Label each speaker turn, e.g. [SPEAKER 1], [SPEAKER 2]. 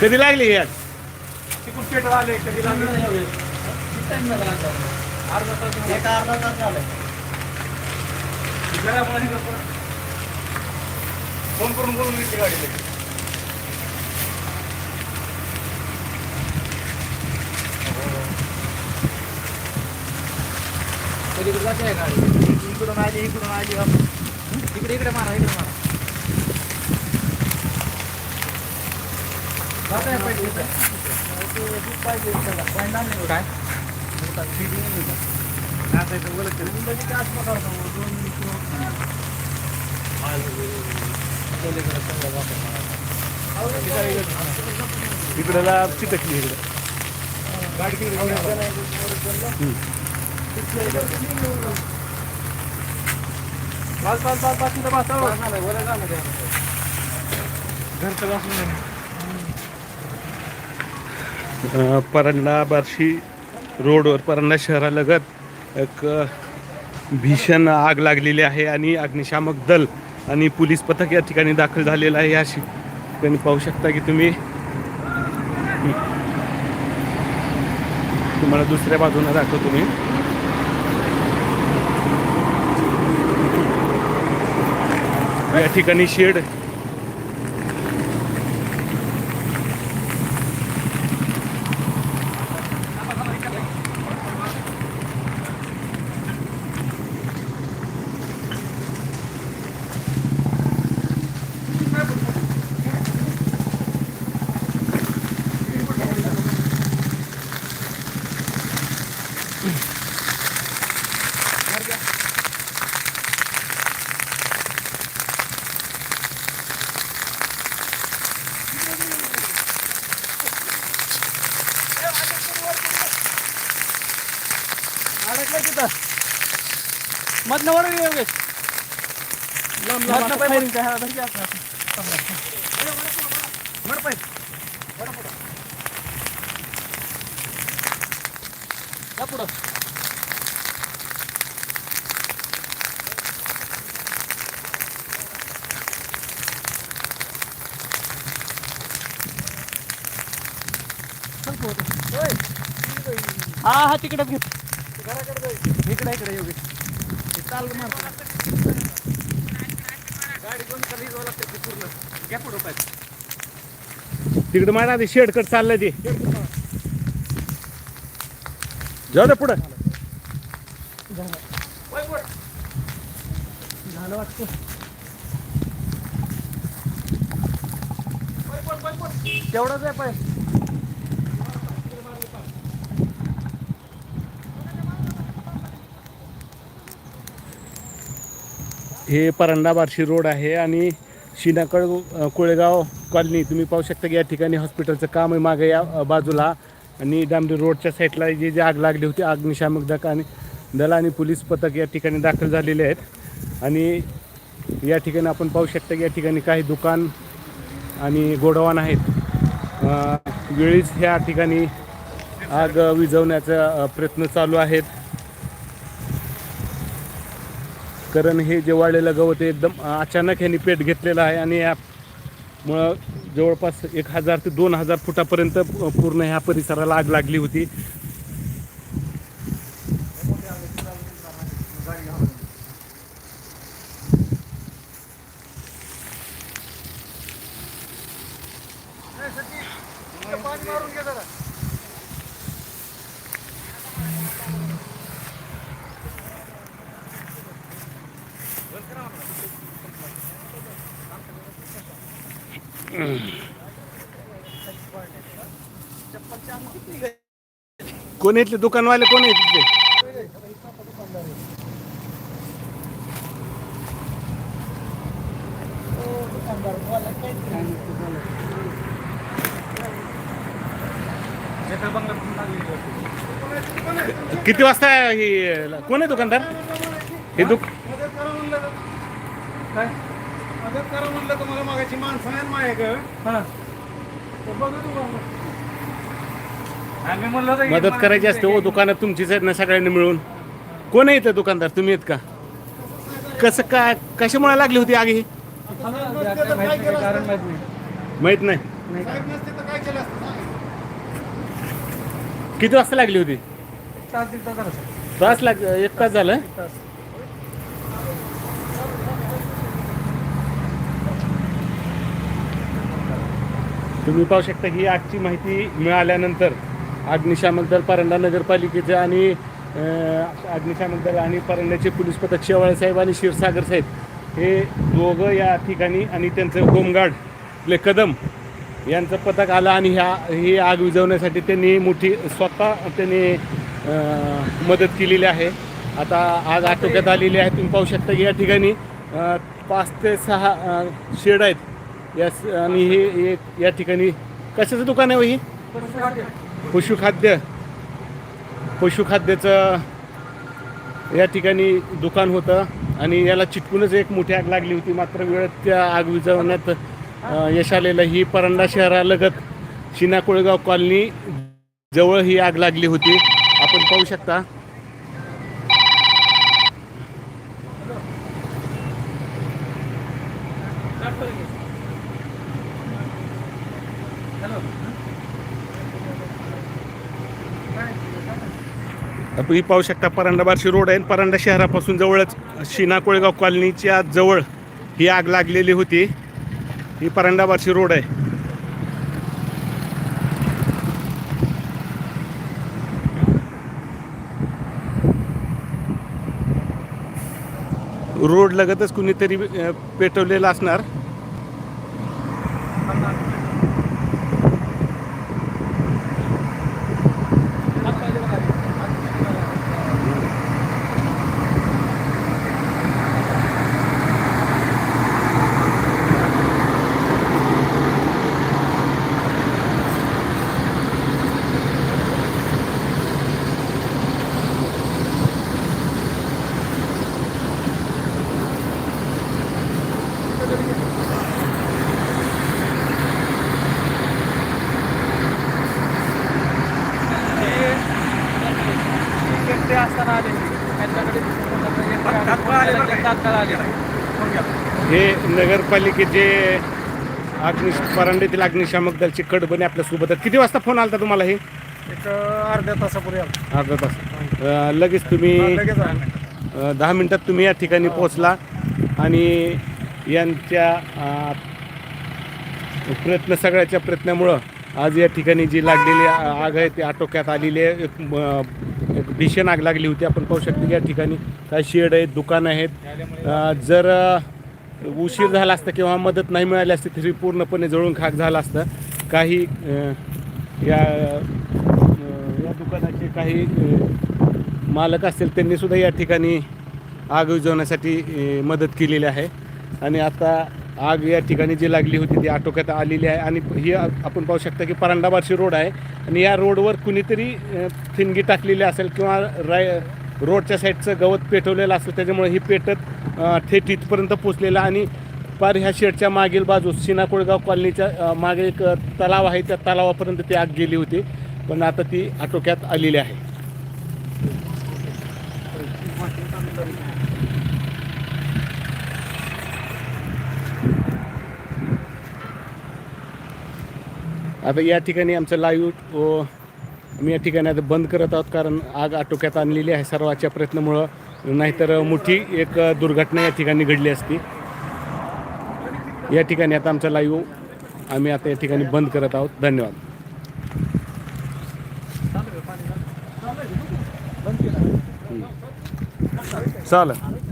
[SPEAKER 1] कधी लागली यात
[SPEAKER 2] तिकडून पेट्रोल आले कधी लागले नाही एवढे. किती time लागला आता? अर्धा तास झाला.
[SPEAKER 3] एक अर्धा तास झालाय
[SPEAKER 2] घरामुळे हे करतो. फोन करून बोलून घेतली गाडी लगेच. पलीकडे जाते आहे गाडी.
[SPEAKER 3] इकडून आली इकडून आली.
[SPEAKER 2] इकडे इकडे मारा इकडे मारा. जात आहे पाहिजे इथं.
[SPEAKER 3] पाहिजे. त्याला पॉईंट आणले
[SPEAKER 2] काय
[SPEAKER 3] आता बोलत तरी मुंबईची काय आत्मा करतो दोन
[SPEAKER 2] वापर मारा.
[SPEAKER 1] इकडे. अ, परांडा बार्शी रोडवर परांडा शहरालगत एक भीषण आग लागलेली आहे आणि अग्निशामक दल आणि पोलीस पथक या ठिकाणी दाखल झालेलं आहे. या ठिकाणी पाहू शकता की तुम्ही तुम्हाला दुसऱ्या बाजूने दाखवतो तुम्ही या ठिकाणी शेड
[SPEAKER 2] अडकलं तिथं मधनं वर योगेश. मधनं
[SPEAKER 3] हा
[SPEAKER 2] पुढं. हा हा तिकडे घे इकडे इकडे योगेश चाल मारतो गाडी बंद करायची जावं पूर्ण घ्या पुढं पाय
[SPEAKER 1] तिकडे माझा ते शेडकट चाललंय ते. जाऊ दे पुढं.
[SPEAKER 3] झालं वाटतं
[SPEAKER 2] वय
[SPEAKER 3] तेवढंच आहे पाय
[SPEAKER 1] हे परांडा बार्शी रोड आहे आणि शिनाकळ कोळेगाव कॉलनी. तुम्ही पाहू शकता की या ठिकाणी हॉस्पिटलचं काम आहे. मागे या बाजूला आणि डांबरी रोडच्या साईडला जी जी आग लागली होती अग्निशामक दक आणि दल आणि पोलीस पथक या ठिकाणी दाखल झालेले आहेत. आणि या ठिकाणी आपण पाहू शकता की या ठिकाणी काही दुकान आणि गोडवान आहेत. वेळीच ह्या ठिकाणी आग विझवण्याचा प्रयत्न चालू आहेत. कारण हे जे वाळलेलं गवत आहे एकदम अचानक ह्यांनी पेट घेतलेलं आहे आणि यामुळं जवळपास एक हजार ते दोन हजार फुटापर्यंत पूर्ण ह्या परिसराला आग लागली होती. कोण इथले? दुकानवाले कोण आहेत तिथले किती वाजता ही कोण आहे दुकानदार? हे दुक
[SPEAKER 2] काय?
[SPEAKER 3] मदत करा म्हणलं तुम्हाला मागायची माणसं नाही माझ्याकडे.
[SPEAKER 2] हा.
[SPEAKER 3] तर बघा तुम्हाला
[SPEAKER 2] आम्ही म्हणलं होतं की
[SPEAKER 1] मदत करायची असते हो दुकानात तुमचीच आहेत ना सगळ्यांनी मिळून. कोण आहे इथं दुकानदार? तुम्ही आहेत का? कसं काय कशामुळे लागली होती आग ही?
[SPEAKER 2] आता माहीत नाही, कारण माहीत नाही
[SPEAKER 1] माहीत नाही
[SPEAKER 3] साहेब नसते तर काय केलं असतं सांगा.
[SPEAKER 1] किती वाजता लागली होती?
[SPEAKER 2] तास दीड तास झाला. सर.
[SPEAKER 1] तास लाग एक तास झालं?
[SPEAKER 2] तास.
[SPEAKER 1] तुम्ही पाहू शकता ही आजची माहिती मिळाल्यानंतर अग्निशामक दल परंडा नगरपालिकेचं आणि अग्निशामक दल आणि परंड्याचे पोलीस पथक शेवाळे साहेब आणि क्षीरसागर साहेब हे दोघं या ठिकाणी आणि त्यांचं होमगार्ड आपले कदम यांचं पथक आलं आणि ह्या ही आग विझवण्यासाठी त्यांनी मोठी स्वतः त्यांनी मदत केलेली आहे. आता आग आटोक्यात आलेली आहे. तुम्ही पाहू शकता की या ठिकाणी पाच ते सहा शेड आहेत. यास आणि हे एक या ठिकाणी कशाचं दुकान आहे हो ही? पशुखाद्य. पशुखाद्याचं या ठिकाणी दुकान होतं आणि याला चिटकूनच एक मोठी आग लागली होती. मात्र वेळेत त्या आग विझवण्यात अ, यश आलेलं ही परंडा शहरालगत शिना कोळगाव कॉलनी जवळ ही आग लागली होती. आपण पाहू शकता. तुम्ही ही पाहू शकता परांडा बारशी रोड आहे परांडा शहरापासून जवळच शिना कोळेगाव कॉलनीच्या जवळ ही आग लागलेली होती. ही परांडा बारशी रोड आहे. रोड लगतच कुणीतरी पेटवलेला पेटवलेलं असणार. हे नगरपालिकेचे अग्नि परांड्यातील अग्निशामक दलचे कडबने आपल्यासोबत आहेत. किती वाजता फोन आला तुम्हाला हे?
[SPEAKER 3] एक अर्ध्या तासापूर्वी आलो.
[SPEAKER 1] अर्धा तास. अ, लगेच तुम्ही
[SPEAKER 3] हा, लगेच आलो.
[SPEAKER 1] अ, दहा मिनिटात तुम्ही या ठिकाणी पोहोचला आणि यांच्या अ, प्रयत्न सगळ्याच्या प्रयत्नामुळं आज या ठिकाणी जी लागलेली आ- आग आहे ती आटोक्यात आलेली आहे. एक म- एक भीषण आग लागली होती. आपण पाहू शकतो की या ठिकाणी काय शेड आहेत दुकानं आहेत. जर उशीर झाला असता किंवा मदत नाही मिळाली असती तरी पूर्णपणे जळून खाक झाला असतं. काही या या दुकानाचे काही मालक असतील त्यांनीसुद्धा या ठिकाणी आग विझवण्यासाठी मदत केलेली आहे. आणि आता आग या ठिकाणी जी लागली होती ती आटोक्यात आलेली आहे आणि ही आपण पाहू शकता की परांडाबारशी रोड आहे आणि या रोडवर कुणीतरी अ, टाकलेली असेल किंवा राय रोडच्या साईडचं गवत पेटवलेलं असेल त्याच्यामुळे ही पेटत थेट इथपर्यंत पोचलेलं आणि पार ह्या शेडच्या मागील बाजूस सिना कोळगाव कॉलनीच्या मागे एक तलाव आहे त्या तलावापर्यंत ती आग गेली होती पण आता ती आटोक्यात आलेली आहे. आता या ठिकाणी आमचं लाईव्ह आम्ही या ठिकाणी आता बंद करत आहोत कारण आग आटोक्यात आणलेली आहे सर्वाच्या प्रयत्नामुळं. नाहीतर मोठी एक दुर्घटना या ठिकाणी घडली असती. या ठिकाणी आता आमचा लाईव्ह आम्ही आता या ठिकाणी बंद करत आहोत. धन्यवाद. चालेल.